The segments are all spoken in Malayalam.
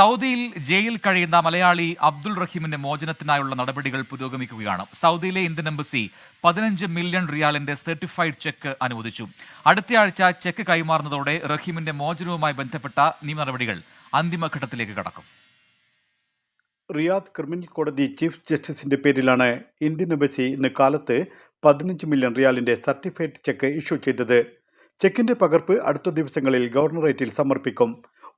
സൗദിയിൽ ജയിൽ കഴിയുന്ന മലയാളി അബ്ദുൾ റഹീമിന്റെ മോചനത്തിനായുള്ള നടപടികൾ പുരോഗമിക്കുകയാണ്. സൗദിയിലെ ഇന്ത്യൻ എംബസി പതിനഞ്ച് മില്യൺ റിയാലിന്റെ സർട്ടിഫൈഡ് ചെക്ക് അനുവദിച്ചു. അടുത്തയാഴ്ച ചെക്ക് കൈമാറുന്നതോടെ റഹീമിന്റെ മോചനവുമായി ബന്ധപ്പെട്ട നിയമ നടപടികൾ അന്തിമഘട്ടത്തിലേക്ക് കടക്കും. റിയാദ് ക്രിമിനൽ കോടതി ചീഫ് ജസ്റ്റിസിന്റെ പേരിലാണ് ഇന്ത്യൻ എംബസി ഇന്ന് കാലത്ത് പതിനഞ്ച് മില്യൺ റിയാലിന്റെ സർട്ടിഫൈഡ് ചെക്ക് ഇഷ്യൂ ചെയ്തത്. ചെക്കിന്റെ പകർപ്പ് അടുത്ത ദിവസങ്ങളിൽ ഗവർണറേറ്റിൽ സമർപ്പിക്കും.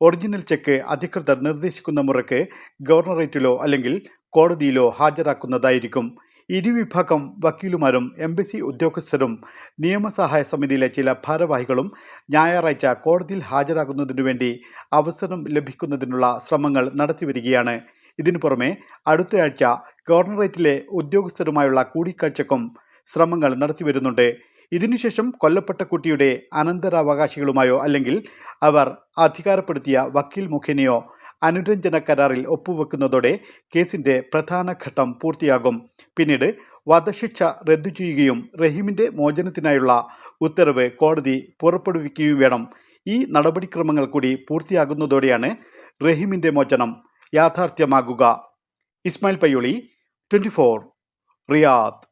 ഒറിജിനൽ ചെക്ക് അധികൃതർ നിർദ്ദേശിക്കുന്ന മുറയ്ക്ക് ഗവർണറേറ്റിലോ അല്ലെങ്കിൽ കോടതിയിലോ ഹാജരാക്കുന്നതായിരിക്കും. ഇരുവിഭാഗം വക്കീലുമാരും എംബസി ഉദ്യോഗസ്ഥരും നിയമസഹായ സമിതിയിലെ ചില ഭാരവാഹികളും ഞായറാഴ്ച കോടതിയിൽ ഹാജരാകുന്നതിനു വേണ്ടി അവസരം ലഭിക്കുന്നതിനുള്ള ശ്രമങ്ങൾ നടത്തിവരികയാണ്. ഇതിനു പുറമെ അടുത്തയാഴ്ച ഗവർണറേറ്റിലെ ഉദ്യോഗസ്ഥരുമായുള്ള കൂടിക്കാഴ്ചക്കും ശ്രമങ്ങൾ നടത്തിവരുന്നുണ്ട്. ഇതിനുശേഷം കൊല്ലപ്പെട്ട കുട്ടിയുടെ അനന്തരാവകാശികളുമായോ അല്ലെങ്കിൽ അവർ അധികാരപ്പെടുത്തിയ വക്കീൽ മുഖേനയോ അനുരഞ്ജന കരാറിൽ ഒപ്പുവെക്കുന്നതോടെ കേസിന്റെ പ്രധാന ഘട്ടം പൂർത്തിയാകും. പിന്നീട് വധശിക്ഷ റദ്ദു ചെയ്യുകയും റഹീമിന്റെ മോചനത്തിനായുള്ള ഉത്തരവ് കോടതി പുറപ്പെടുവിക്കുകയും വേണം. ഈ നടപടിക്രമങ്ങൾ കൂടി പൂർത്തിയാകുന്നതോടെയാണ് റഹീമിന്റെ മോചനം യാഥാർത്ഥ്യമാകുക. Ismail Payyoli twenty four Riyadh.